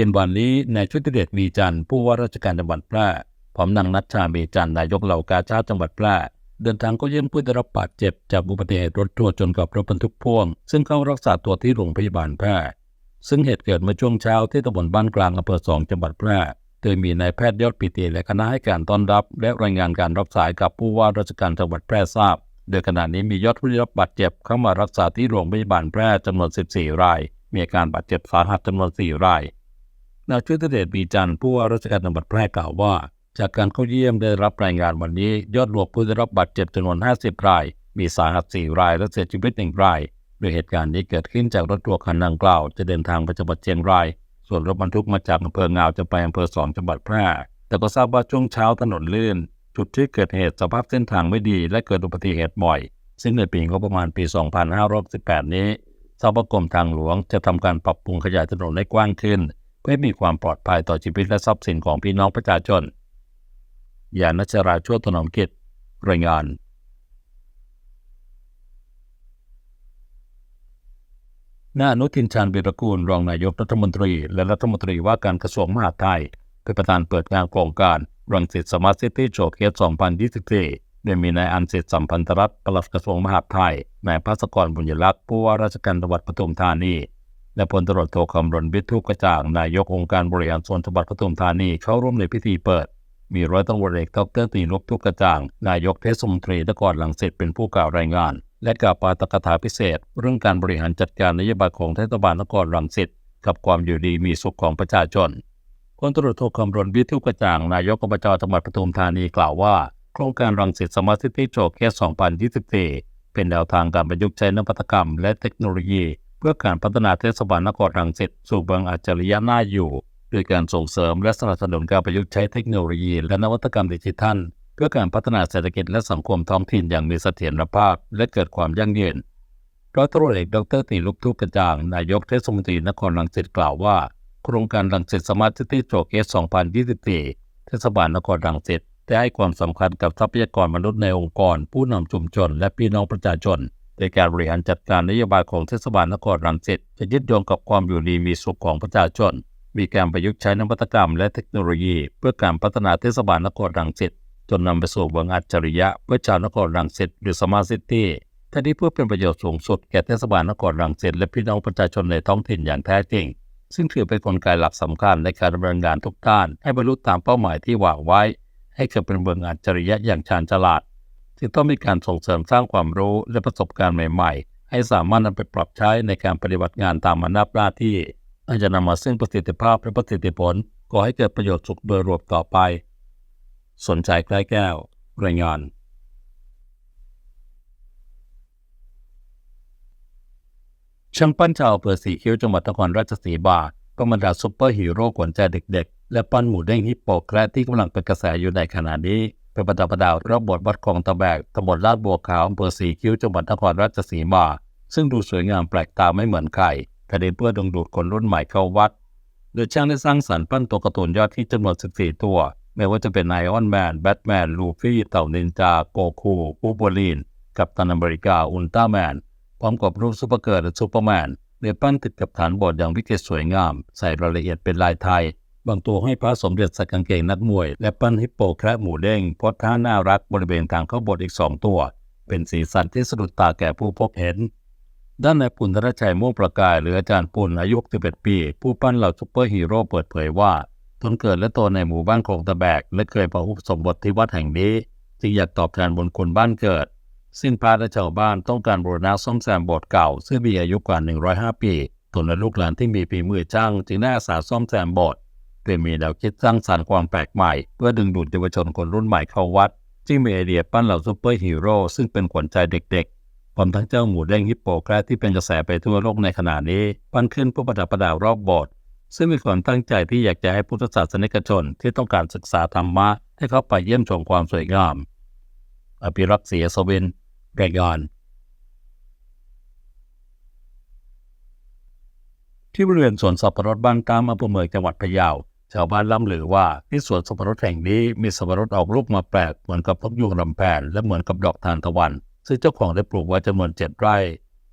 เย็นวันนี้นายชุติเดชมีจันทร์ผู้ว่าราชการจังหวัดแพร่พร้อมนางนัชชามีจันทร์นายกเหล่ากาชาติจังหวัดแพร่เดินทางก็เยี่ยมผู้ได้รับบาดเจ็บจากอุบัติเหตุรถทัวร์จนกับรถบรรทุกพ่วง ซึ่งเข้ารักษาตัวที่โรงพยาบาลแพร่ซึ่งเหตุเกิดเมื่อช่วงเช้าที่ตำบลบ้านกลางอำเภอสองจังหวัดแพร่โดยมีนายแพทย์ยอดปิติและคณะให้การต้อนรับ และรายงานการรับสายกับผู้ว่าราชการจังหวัดแพร่ทราบ โดยขณะนี้มียอดผู้ได้รับบาดเจ็บเข้ามารักษาที่โรงพยาบาลแพร่จำนวน 14 ราย มีอาการบาดเจ็บสาหัสจำนวน 4 ราย นายชุติเดชมีจันทร์ผู้ว่าราชการจังหวัดแพร่กล่าวว่า จากการเข้าเยี่ยมได้รับรายงานวันนี้ ยอดรวมผู้ได้รับบาดเจ็บจำนวน 50 ราย มีสาหัส 4 รายและเสียชีวิต 1 ราย โดยเหตุการณ์นี้เกิดขึ้นจากรถทัวร์คันดังกล่าว จะเดินทางไปจังหวัดเชียงราย ส่วนรถบรรทุกมาจากอำเภองาวจะไปอำเภอสองจังหวัดแพร่ แต่ก็ทราบว่าช่วงเช้าถนนลื่น จุดที่เกิดเหตุสภาพเส้นทางไม่ดี และเกิดอุบัติเหตุบ่อย ซึ่งในปีงบประมาณปี 2518 นี้ทราบว่ากรมทางหลวงจะทำการปรับปรุงขยายถนนให้กว้างขึ้น เพื่อมีความปลอดภัยต่อชีวิตและทรัพย์สินของพี่น้องประชาชน ยานัชราชั่วถนอมกิจรายงานนายอนุทินชาญวีรกูลรองนายกรัฐมนตรี และรัฐมนตรีว่าการกระทรวงมหาดไทยเป็นประธานเปิดงานโครงการรังสิตสมาร์ทซิตี้โชว์เคส2024 โดยมีนายอันเศษสัมพันธรัตน์ปลัดกระทรวงมหาดไทยนายภัสกรบุญยลักษณ์ผู้ว่าราชการจังหวัดปทุมธานี และพลตรวจโทคำรณวิทุกกระจ่าง นายกองค์การบริหารส่วนจังหวัดปทุมธานีเข้าร่วมในพิธีเปิด มีร้อยตำรวจเอกดรตีนพทุกกระจ่าง นายกเทศมนตรีนครหลังเสิตเป็นผู้กล่าวรายงาน และกล่าวปาฐกถาพิเศษ เรื่องการบริหารจัดการนโยบายของเทศบาลนครรังสิตกับความอยู่ดีมีสุขของประชาชนพลตรวจโทคำรณวิทุกกระจ่าง นายกอบจจังหวัดปทุมธานีกล่าวว่า โครงการรังสิตสมาร์ทซิตี้โชว์เคส2024 เป็นแนวทางการประยุกต์ใช้นวัตกรรม และเทคโนโลยี เพื่อการพัฒนาเทศบาลนครรังสิตสู่เมืองอัจฉริยะน่าอยู่ด้วยการส่งเสริมและสนับสนุนการประยุกต์ใช้เทคโนโลยี และนวัตกรรมดิจิทัล เพื่อการพัฒนาเศรษฐกิจและสังคมท้องถิ่นอย่างมีเสถียรภาพ และเกิดความยั่งยืนร้อยตำรวจเอกดรตีลุกทุกกระจ่าง นายกเทศมนตรีนครรังสิตกล่าวว่า โครงการรังสิตสมาร์ทซิตี้โจกเกส2024 เทศบาลนครรังสิตได้ให้ความสำคัญกับทรัพยากรมนุษย์ในองค์กร ผู้นำชุมชน และพี่น้องประชาชน ในการบริหารจัดการนโยบายของเทศบาลนครรังสิตจะยึดโยงกับความอยู่ดีมีสุขของประชาชน มีการประยุกต์ใช้นวัตกรรมและเทคโนโลยี เพื่อการพัฒนาเทศบาลนครรังสิตจนนำไปสู่เมืองอัจฉริยะเพื่อชาวนครรังสิตหรือสมาร์ทซิตี้ทั้งนี้เพื่อเป็นประโยชน์สูงสุดแก่เทศบาลนครรังสิตและพี่น้องประชาชนในท้องถิ่นอย่างแท้จริง ซึ่งถือเป็นกลไกหลักสำคัญในการดำเนินงานทุกด้าน ให้บรรลุตามเป้าหมายที่วางไว้ ให้เกิดเป็นเมืองอัจฉริยะอย่างชาญฉลาด จึงต้องมีการส่งเสริมสร้างความรู้และประสบการณ์ใหม่ ๆ ให้สามารถนำไปปรับใช้ในการปฏิบัติงานตามอำนาจหน้าที่อาจจะนำมาซึ่งประสิทธิภาพและประสิทธิผลก่อให้เกิดประโยชน์สุขโดยรวมต่อไป สนใจใกล้แก้ว รายงานช่างปั้นชาวอำเภอสีคิ้วจังหวัดนครราชสีมาก็บรรดาซุปเปอร์ฮีโร่ขวัญใจเด็ก ๆ และปั้นหมูเด้งฮิปโปแคระที่กำลังเป็นกระแสอยู่ในขณะนี้ เป็นประดับประดาวรอบบทวัดคลองตะแบกตำบลลาดบัวขาวอำเภอสีคิ้วจังหวัดนครราชสีมา ซึ่งดูสวยงามแปลกตาไม่เหมือนใครกระเด็นเพื่อดึงดูดคนรุ่นใหม่เข้าวัด โดยช่างได้สร้างสรรค์ปั้นตัวการ์ตูนยอดที่จำนวน 14 ตัว ไม่ว่าจะเป็นไอออนแมน แบทแมน ลูฟี่ เต่านินจา โกคูอูโบลีน กับตันอเมริกา อุลตร้าแมน พร้อมกับรูปซูเปอร์เกิร์ลและซูเปอร์แมนโดยปั้นติดกับฐานบทอย่างวิจิตรสวยงาม ใส่รายละเอียดเป็นลายไทย บางตัวให้พระสมเด็จส่กางเกงนักมวย และปั้นฮิปโปแคระหมูเด้งโพสท่าน่ารักบริเวณทางเข้าโบทอีกสองตัว เป็นสีสันที่สะดุดตาแก่ผู้พบเห็น ด้านนายปุณธนชัยม่วงประกายหรืออาจารย์ปุณอายุ61ปี ผู้ปั้นเหล่าซุปเปอร์ฮีโร่เปิดเผยว่าตนเกิดและโตในหมู่บ้านโคงตะแบก และเคยประอุปสมบทที่วัดแห่งนี้จึงอยากตอบแทนบุญคุณบ้านเกิด ซึ่งพระและชาวบ้านต้องการบูรณะซ่อมแซมโบสถ์เก่า ซึ่งมีอายุกว่า 105 ปีตนและลูกหลานที่มีฝีมือช่างจึงได้อาสาซ่อมแซมโบสถ์ โดยมีแนวคิดสร้างสรรค์ความแปลกใหม่ เพื่อดึงดูดเยาวชนคนรุ่นใหม่เข้าวัดจึงมีไอเดียปั้นเหล่าซุปเปอร์ฮีโร่ซึ่งเป็นขวัญใจเด็กๆพร้อมทั้งเจ้าหมูเด้งฮิปโปแคระที่เป็นกระแสไปทั่วโลกในขณะนี้ ปั้นขึ้นเพื่อประดับประดารอบโบสถ์ซึ่งมีความตั้งใจที่อยากจะให้พุทธศาสนิกชนที่ต้องการศึกษาธรรมะให้เข้าไปเยี่ยมชมความสวยงาม อภิรักษ์เสียสวินรายงานที่บริเวณสวนสับปะรดบ้านตามอำเภอเมืองจังหวัดพะเยา ชาวบ้านล่ำลือว่าที่สวนสับปะรดแห่งนี้มีสับปะรดออกลูกมาแปลกเหมือนกับพกยุงลำแผนและเหมือนกับดอกทานตะวัน ซึ่งเจ้าของได้ปลูกไว้จำนวนเจ็ดไร่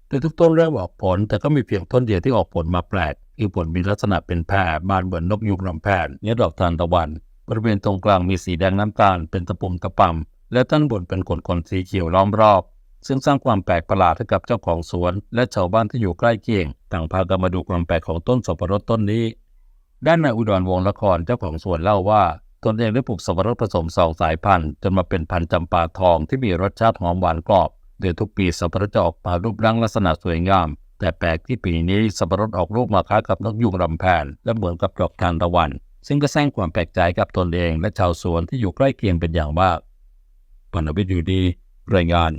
โดยทุกต้นเริ่มออกผล แต่ก็มีเพียงต้นเดียวที่ออกผลมาแปลกคือผลมีลักษณะเป็นแพรบานเหมือนนกยุงลำแพนเนื้อดอกทานตะวัน บริเวณตรงกลางมีสีแดงน้ำตาลเป็นตะปุ่มตะปำและด้านบนเป็นขนขนสีเขียวล้อมรอบ ซึ่งสร้างความแปลกประหลาดให้กับเจ้าของสวน และชาวบ้านที่อยู่ใกล้เคียงต่างพากันมาดูความแปลกของต้นสับปะรดต้นนี้ ด้านนายอุดรวงละครเจ้าของสวนเล่าว่าตนเองได้ปลูกสับปะรดผสมสองสายพันธุ์จนมาเป็นพันธุ์จำปาทองที่มีรสชาติหอมหวานกรอบโดยทุกปีสับปะรดจะออกมารูปร่างลักษณะสวยงาม แต่แปลกที่ปีนี้สับปะรดออกลูกมาคล้ายกับนกยุงรำแพนและเหมือนกับดอกทานตะวัน ซึ่งก็สร้างความแปลกใจกับตนเองและชาวสวนที่อยู่ใกล้เคียงเป็นอย่างมากปนวิทย์อยู่ดีรายงาน